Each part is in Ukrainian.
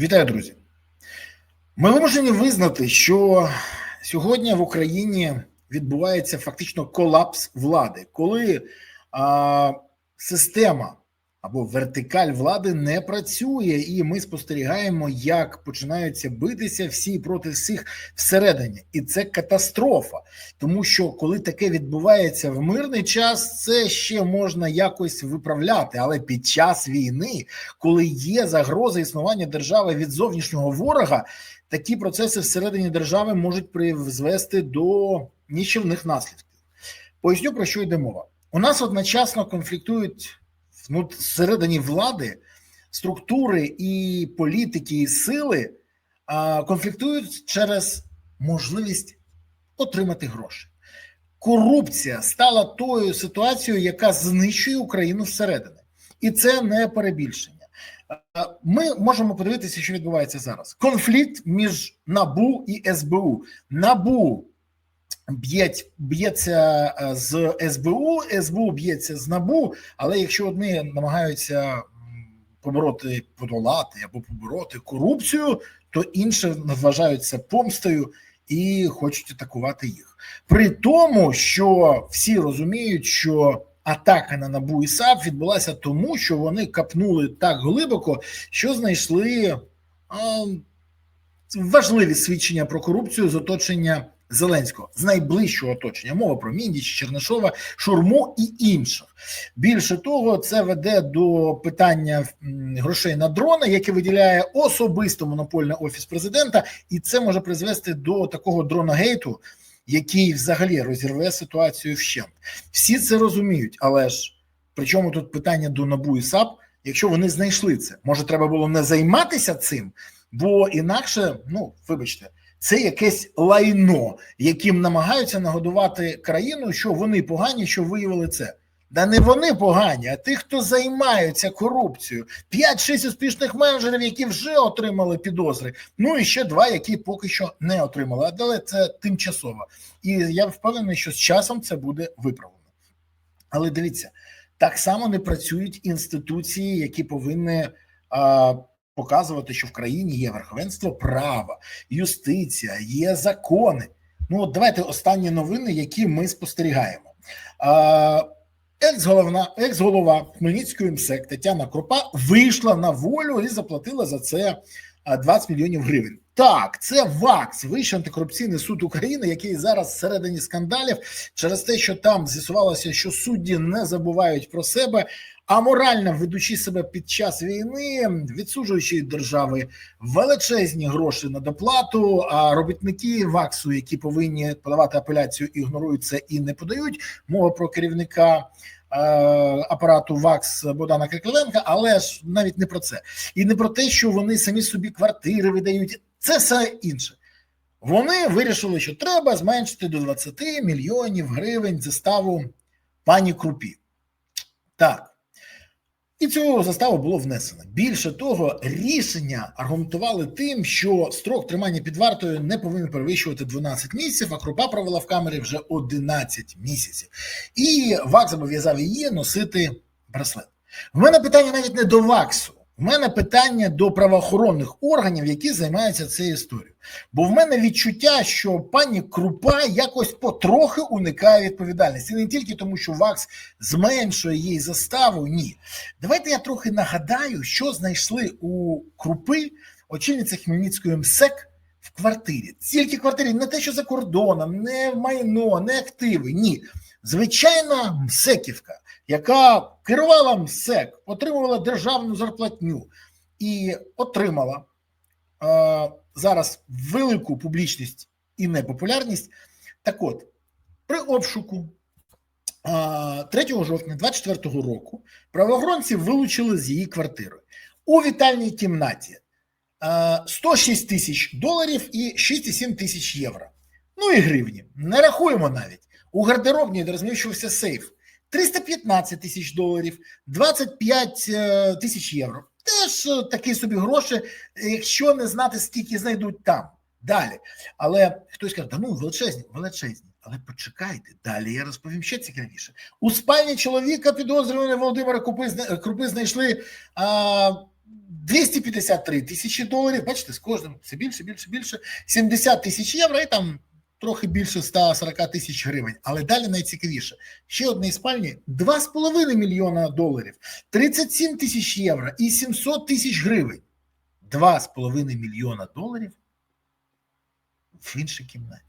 Вітаю, друзі. Ми вимушені визнати, що сьогодні в Україні відбувається фактично колапс влади, коли а, система або вертикаль влади не працює, і ми спостерігаємо, як починаються битися всі проти всіх всередині, і це катастрофа, тому що коли таке відбувається в мирний час, це ще можна якось виправляти, але під час війни, коли є загроза існування держави від зовнішнього ворога, такі процеси всередині держави можуть призвести до нічівних наслідків. Поясню про що йде мова. У нас одночасно конфліктують всередині влади структури і політики, і сили конфліктують через можливість отримати гроші. Корупція стала тою ситуацією, яка знищує Україну всередині, і це не перебільшення. Ми можемо подивитися, що відбувається зараз. Конфлікт між НАБУ і СБУ. НАБУ б'ється з СБУ, СБУ б'ється з НАБУ, але якщо одні намагаються побороти, подолати або побороти корупцію, то інші вважаються помстою і хочуть атакувати їх. При тому, що всі розуміють, що атака на НАБУ і САП відбулася тому, що вони капнули так глибоко, що знайшли важливі свідчення про корупцію з оточення. Зеленського з найближчого оточення мова про Міндіч, Чернишова, Шурму і інших. Більше того, це веде до питання грошей на дрони, яке виділяє особисто монопольний офіс президента, і це може призвести до такого дронагейту, який взагалі розірве ситуацію вщент. Всі це розуміють, але ж причому тут питання до НАБУ і САП, якщо вони знайшли це, може треба було не займатися цим, бо інакше, ну вибачте це якесь лайно, яким намагаються нагодувати країну, що вони погані, що виявили це. Да не вони погані, а ті, хто займаються корупцією. 5-6 успішних менеджерів, які вже отримали підозри. Ну і ще два, які поки що не отримали. Але це тимчасово. І я впевнений, що з часом це буде виправлено. Але дивіться, так само не працюють інституції, які повинні а, показувати, що в країні є верховенство права, юстиція, є закони. Ну, от давайте останні новини, які ми спостерігаємо. Екс-голова Хмельницької МСЕК Тетяна Крупа вийшла на волю і заплатила за це 20 мільйонів гривень. Так, це ВАКС, Вищий антикорупційний суд України, який зараз всередині скандалів через те, що там з'ясувалося, що судді не забувають про себе, а морально ведучи себе під час війни, відсуджуючи держави величезні гроші на доплату. А робітники ВАКСу, які повинні подавати апеляцію, ігнорують це і не подають. Мова про керівника. Е, апарату ВАКС Богдана Крикливенка, але ж навіть не про це, і не про те, що вони самі собі квартири видають. Це все інше. Вони вирішили, що треба зменшити до 20 мільйонів гривень заставу пані Крупі. Так. І цю заставу було внесено. Більше того, рішення аргументували тим, що строк тримання під вартою не повинен перевищувати 12 місяців, а крупа провела в камері вже 11 місяців. І ВАК зобов'язав її носити браслет. У мене питання навіть не до ВАКСу. У мене питання до правоохоронних органів, які займаються цією історією. Бо в мене відчуття, що пані Крупа якось потрохи уникає відповідальності. Не тільки тому, що ВАКС зменшує її заставу. Ні. Давайте я трохи нагадаю, що знайшли у Крупи очільниця Хмельницької МСЕК в квартирі. Тільки квартирі, не те, що за кордоном, не майно, не активи. Ні. Звичайна МСЕКівка, яка керувала МСЕК, отримувала державну зарплатню і отримала е, зараз велику публічність і непопулярність. Так от, при обшуку е, 3 жовтня 2024 року правоохоронці вилучили з її квартири у вітальній кімнаті е, 106 тисяч доларів і 6,7 тисяч євро. Ну і гривні. Не рахуємо навіть. У гардеробній де розміщувався сейф 315 тисяч доларів, 25 е, тисяч євро. Теж е, такі собі гроші, якщо не знати, скільки знайдуть там. Далі. Але хтось каже, да ну величезні, величезні. Але почекайте, далі я розповім ще цікавіше. У спальні чоловіка підозрюваного Володимира Крупи знайшли а, 253 тисячі доларів. Бачите, з кожним все більше, більше, більше. 70 тисяч євро і там трохи більше 140 тисяч гривень. Але далі найцікавіше. Ще одне спальні 2,5 мільйона доларів, 37 тисяч євро і 700 тисяч гривень. 2,5 мільйона доларів в іншій кімнаті.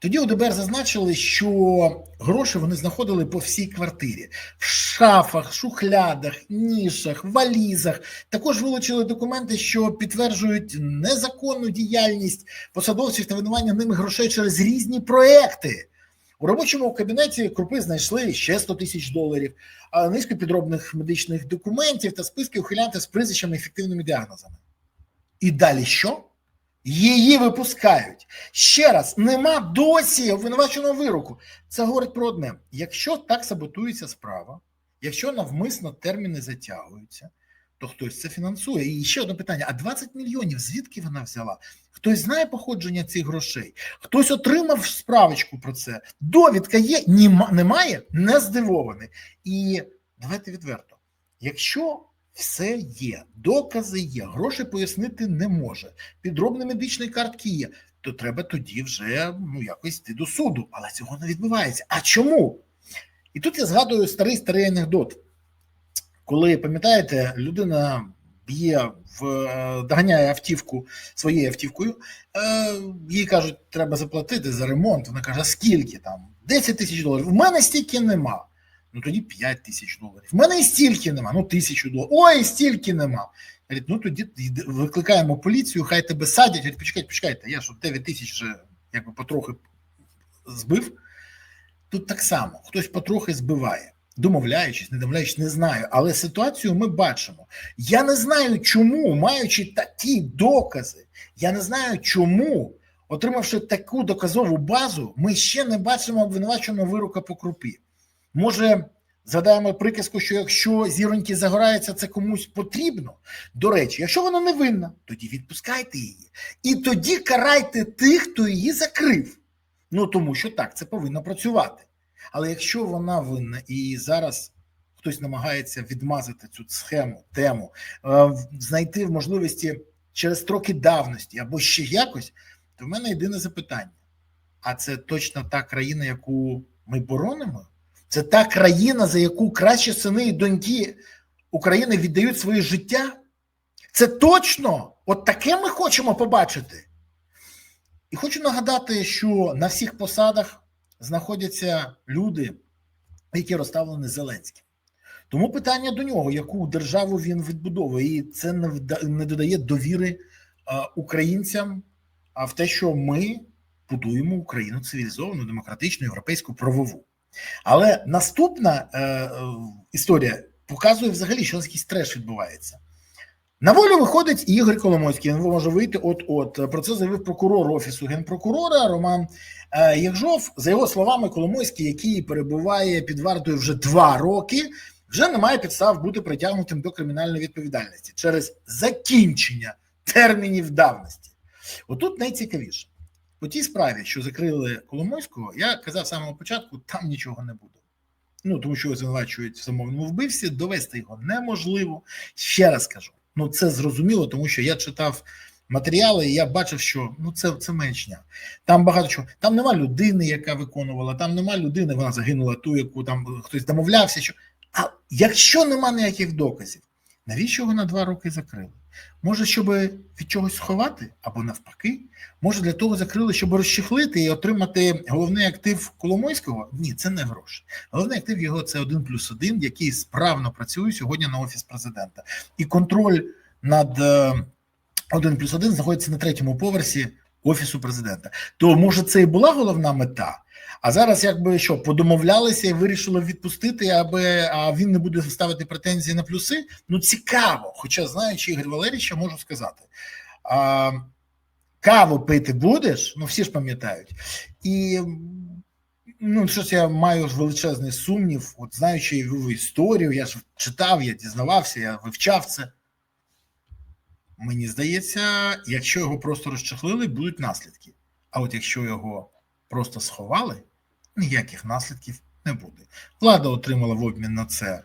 Тоді у ДБР зазначили, що гроші вони знаходили по всій квартирі в шафах, шухлядах, нішах, валізах. Також вилучили документи, що підтверджують незаконну діяльність посадовців та винування ними грошей через різні проекти. У робочому кабінеті крупи знайшли ще 100 тисяч доларів, а низку підробних медичних документів та списки ухилянтів з прізвищами ефективними діагнозами. І далі що? Її випускають. Ще раз, нема досі обвинуваченого вироку. Це говорить про одне: якщо так саботується справа, якщо навмисно терміни затягуються, то хтось це фінансує. І ще одне питання: а 20 мільйонів звідки вона взяла? Хтось знає походження цих грошей, хтось отримав справочку про це. Довідка є, немає, не здивований. І давайте відверто: якщо все є, докази є, гроші пояснити не може. Підробні медичні картки є. То треба тоді вже ну якось йти до суду, але цього не відбувається. А чому? І тут я згадую старий старий анекдот, коли пам'ятаєте, людина б'є в доганяє автівку своєю автівкою, е, їй кажуть, треба заплатити за ремонт. Вона каже: скільки там? 10 тисяч доларів. У мене стільки нема. Ну тоді 5 тисяч доларів. В мене і стільки нема, ну тисячу доларів. Ой, стільки нема. Говорить, ну тоді викликаємо поліцію, хай тебе садять. Говорить, почекайте, почекайте, я ж 9 тисяч вже якби потрохи збив. Тут так само хтось потрохи збиває, домовляючись, не домовляючись, не знаю. Але ситуацію ми бачимо. Я не знаю, чому, маючи такі докази, я не знаю, чому, отримавши таку доказову базу, ми ще не бачимо обвинуваченого вирока по крупі. Може, згадаємо приказку, що якщо зіроньки загораються, це комусь потрібно. До речі, якщо вона не винна, тоді відпускайте її. І тоді карайте тих, хто її закрив. Ну тому що так, це повинно працювати. Але якщо вона винна і зараз хтось намагається відмазати цю схему, тему, знайти в можливості через строки давності або ще якось, то в мене єдине запитання: а це точно та країна, яку ми боронимо? Це та країна, за яку кращі сини і доньки України віддають своє життя. Це точно от таке ми хочемо побачити. І хочу нагадати, що на всіх посадах знаходяться люди, які розставлені Зеленським. Тому питання до нього, яку державу він відбудовує, і це не додає довіри українцям а в те, що ми будуємо Україну цивілізовану, демократичну, європейську правову. Але наступна е, е, історія показує взагалі, що якийсь треш відбувається. На волю виходить Ігор Коломойський. Він може вийти от-от. Про це заявив прокурор Офісу генпрокурора Роман е, Єгжов. За його словами, Коломойський, який перебуває під вартою вже два роки, вже не має підстав бути притягнутим до кримінальної відповідальності через закінчення термінів давності. Отут найцікавіше. По тій справі, що закрили Коломойського, я казав з самого початку, там нічого не буде. Ну тому що звинувачують в замовному вбивстві, довести його неможливо. Ще раз кажу, ну це зрозуміло, тому що я читав матеріали, і я бачив, що ну це це меншня. Там багато чого. Там нема людини, яка виконувала, там нема людини, вона загинула ту, яку там хтось домовлявся. Що а якщо нема ніяких доказів, навіщо його на два роки закрили? Може, щоб від чогось сховати, або навпаки, може для того закрили, щоб розчехлити і отримати головний актив Коломойського? Ні, це не гроші. Головний актив його це один плюс один, який справно працює сьогодні на офіс президента. І контроль над е, один плюс один знаходиться на третьому поверсі офісу президента. То може це і була головна мета. А зараз, якби що, подомовлялися і вирішили відпустити, аби а він не буде ставити претензії на плюси. Ну цікаво. Хоча, знаючи Ігор Валерійовича, можу сказати. А, Каву пити будеш, ну всі ж пам'ятають. І ну, щось я маю величезний сумнів, от знаючи його історію, я ж читав, я дізнавався, я вивчав це. Мені здається, якщо його просто розчахлили, будуть наслідки. А от якщо його просто сховали, ніяких наслідків не буде. Влада отримала в обмін на це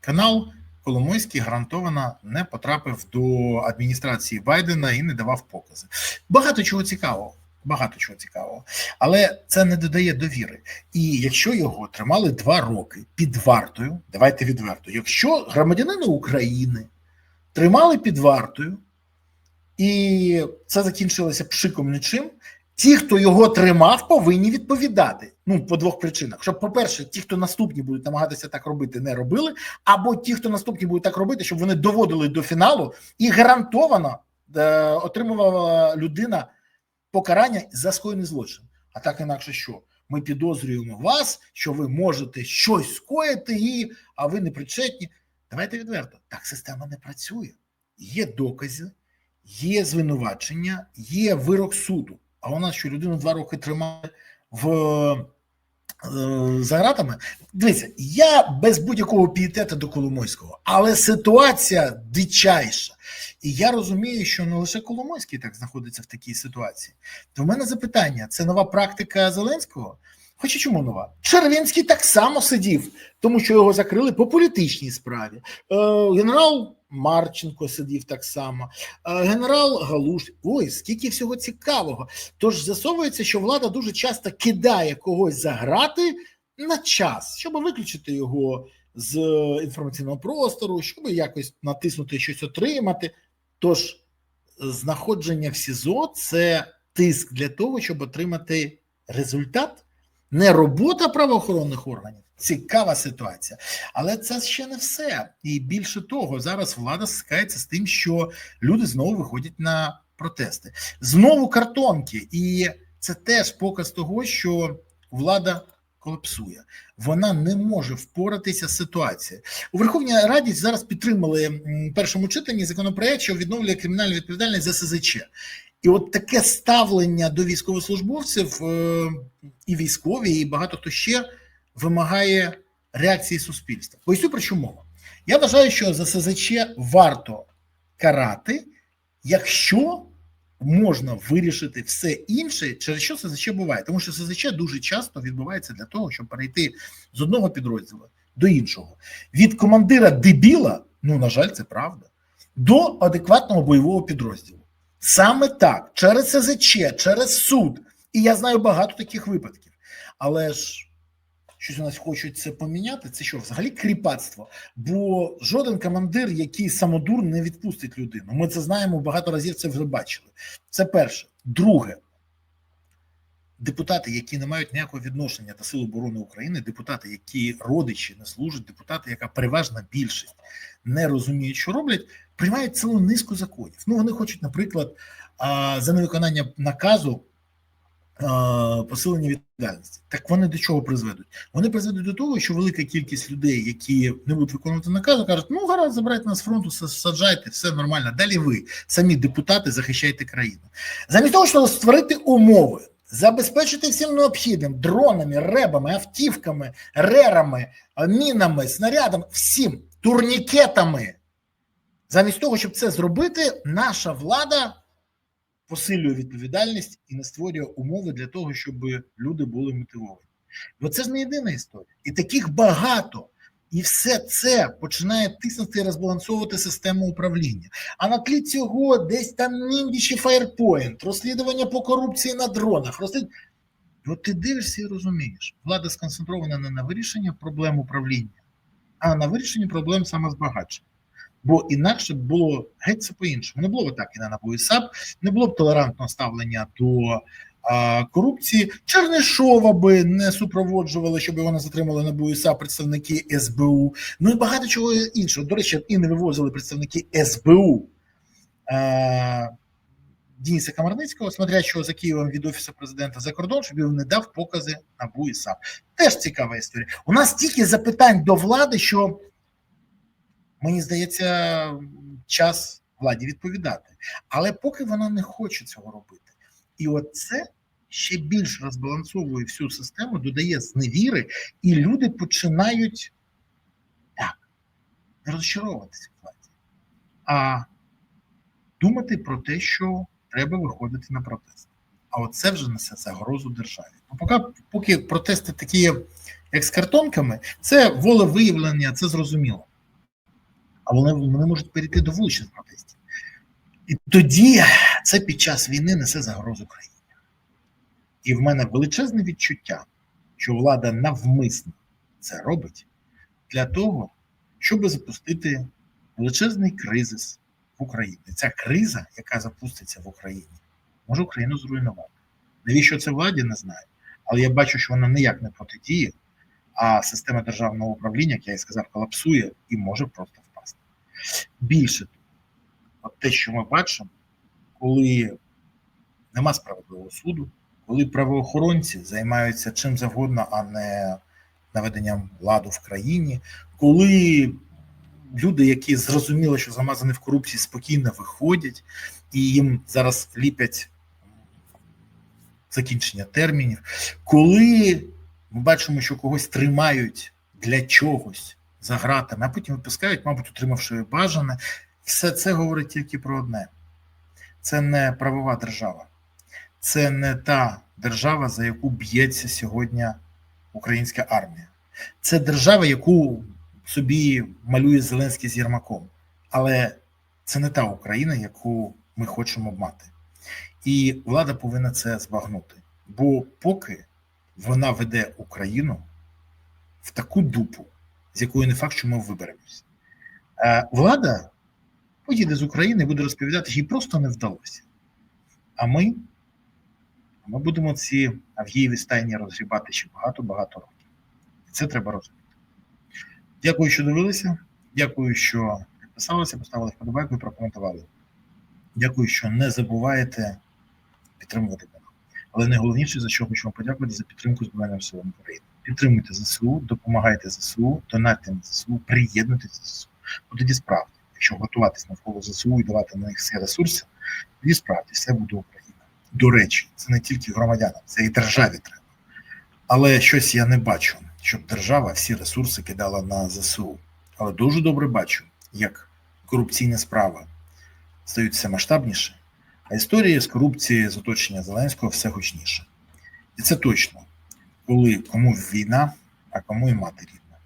канал, Коломойський гарантовано не потрапив до адміністрації Байдена і не давав покази. Багато чого цікавого. Багато чого цікавого, але це не додає довіри. І якщо його тримали два роки під вартою, давайте відверто, якщо громадянина України тримали під вартою, і це закінчилося пшиком нічим, ті, хто його тримав, повинні відповідати. Ну, по двох причинах: щоб, по-перше, ті, хто наступні будуть намагатися так робити, не робили, або ті, хто наступні будуть так робити, щоб вони доводили до фіналу і гарантовано е, отримувала людина покарання за скоєний злочин. А так інакше що? Ми підозрюємо вас, що ви можете щось скоїти, і а ви не причетні. Давайте відверто. Так система не працює. Є докази, є звинувачення, є вирок суду. А нас що людину два роки тримали в е, за гратами. Дивіться, я без будь-якого пієтету до Коломойського, але ситуація дичайша. І я розумію, що не лише Коломойський так знаходиться в такій ситуації. То в мене запитання: це нова практика Зеленського? Хоча чому нова? Червінський так само сидів, тому що його закрили по політичній справі. Е, Генерал Марченко сидів так само, е, генерал Галуш. Ой, скільки всього цікавого. Тож з'ясовується, що влада дуже часто кидає когось за грати на час, щоб виключити його з інформаційного простору, щоб якось натиснути щось отримати. Тож знаходження в СІЗО це тиск для того, щоб отримати результат, не робота правоохоронних органів. Цікава ситуація, але це ще не все. І більше того, зараз влада стикається з тим, що люди знову виходять на протести, знову картонки, і це теж показ того, що влада колапсує. Вона не може впоратися з ситуацією. У Верховній Раді зараз підтримали в першому читанні законопроект, що відновлює кримінальну відповідальність за СЗЧ. І от таке ставлення до військовослужбовців е, і військові, і багато хто ще вимагає реакції суспільства. Поясню про що мова. Я вважаю, що за СЗЧ варто карати, якщо можна вирішити все інше, через що СЗЧ буває. Тому що СЗЧ дуже часто відбувається для того, щоб перейти з одного підрозділу до іншого. Від командира дебіла, ну на жаль, це правда, до адекватного бойового підрозділу. Саме так, через СЗЧ, через суд. І я знаю багато таких випадків. Але ж щось у нас хочуть це поміняти. Це що, взагалі кріпацтво? Бо жоден командир, який самодур, не відпустить людину. Ми це знаємо багато разів. Це вже бачили. Це перше. Друге, депутати, які не мають ніякого відношення до Сил оборони України, депутати, які родичі не служать, депутати, яка переважна більшість не розуміють, що роблять, приймають цілу низку законів. Ну вони хочуть, наприклад, за невиконання наказу. Посилення відповідальності. Так вони до чого призведуть? Вони призведуть до того, що велика кількість людей, які не будуть виконувати наказу, кажуть, ну гаразд, забирайте нас з фронту, саджайте, все нормально. Далі ви, самі депутати, захищайте країну. Замість того, щоб створити умови, забезпечити всім необхідним дронами, ребами, автівками, рерами, мінами, снарядами, всім турнікетами. Замість того, щоб це зробити, наша влада посилює відповідальність і не створює умови для того, щоб люди були мотивовані. Бо це ж не єдина історія. І таких багато. І все це починає тиснути і розбалансовувати систему управління. А на тлі цього десь там ніндіші фаєрпоінт, розслідування по корупції на дронах. Розслід... От ти дивишся і розумієш, влада сконцентрована не на вирішенні проблем управління, а на вирішенні проблем самозбагачення. Бо інакше було геть це по-іншому. Не було б так і на НАБУ САП, не було б толерантного ставлення до а, корупції. Чернишова би не супроводжували, щоб його не затримали НАБУ САП представники СБУ. Ну і багато чого іншого. До речі, і не вивозили представники СБУ. А, Дениса Камарницького, смотрячого за Києвом від офісу президента за кордон, щоб він не дав покази НАБУ і САП. Теж цікава історія. У нас тільки запитань до влади, що мені здається, час владі відповідати. Але поки вона не хоче цього робити. І от це ще більш розбалансовує всю систему, додає зневіри, і люди починають так, розчаровуватися в владі, а думати про те, що треба виходити на протест. А от це вже несе загрозу державі. Поки, поки протести такі, як з картонками, це волевиявлення, це зрозуміло. А вони, вони можуть перейти до вуличних протестів. І тоді це під час війни несе загрозу країні. І в мене величезне відчуття, що влада навмисно це робить для того, щоб запустити величезний кризис в Україні. Ця криза, яка запуститься в Україні, може Україну зруйнувати. Навіщо це владі, не знаю. Але я бачу, що вона ніяк не протидіє, а система державного управління, як я і сказав, колапсує і може просто. Більше от те, що ми бачимо, коли нема справедливого суду, коли правоохоронці займаються чим завгодно, а не наведенням ладу в країні, коли люди, які зрозуміли, що замазані в корупції, спокійно виходять, і їм зараз ліпять закінчення термінів, коли ми бачимо, що когось тримають для чогось за гратами, а потім випускають, мабуть, отримавши бажане, все це говорить тільки про одне: це не правова держава, це не та держава, за яку б'ється сьогодні українська армія. Це держава, яку собі малює Зеленський з Єрмаком. Але це не та Україна, яку ми хочемо мати. І влада повинна це збагнути. Бо поки вона веде Україну в таку дупу, з якою не факт, що ми виберемося, влада поїде з України і буде розповідати, їй просто не вдалося. А ми, ми будемо ці Авгієві стайні розгрібати ще багато-багато років. І це треба розуміти. Дякую, що дивилися. Дякую, що підписалися, поставили вподобайку і прокоментували. Дякую, що не забуваєте підтримувати канал. Але найголовніше, за що вам подякувати за підтримку Збройним силам України. Підтримуйте ЗСУ, допомагайте ЗСУ, донатьте на ЗСУ, приєднуйтесь до ЗСУ. Бо тоді справді, якщо готуватись навколо ЗСУ і давати на них всі ресурси, тоді справді все буде Україна. До речі, це не тільки громадянам, це і державі треба. Але щось я не бачу, щоб держава всі ресурси кидала на ЗСУ. Але дуже добре бачу, як корупційна справа стають все масштабніше, а історії з корупції з оточення Зеленського все гучніше. І це точно, коли кому війна, а кому і мати рідна.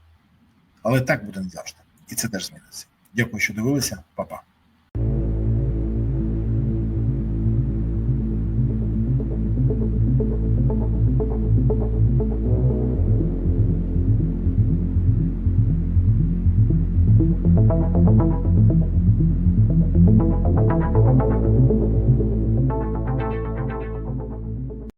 Але так буде не завжди. І це теж зміниться. Дякую, що дивилися, Па-па.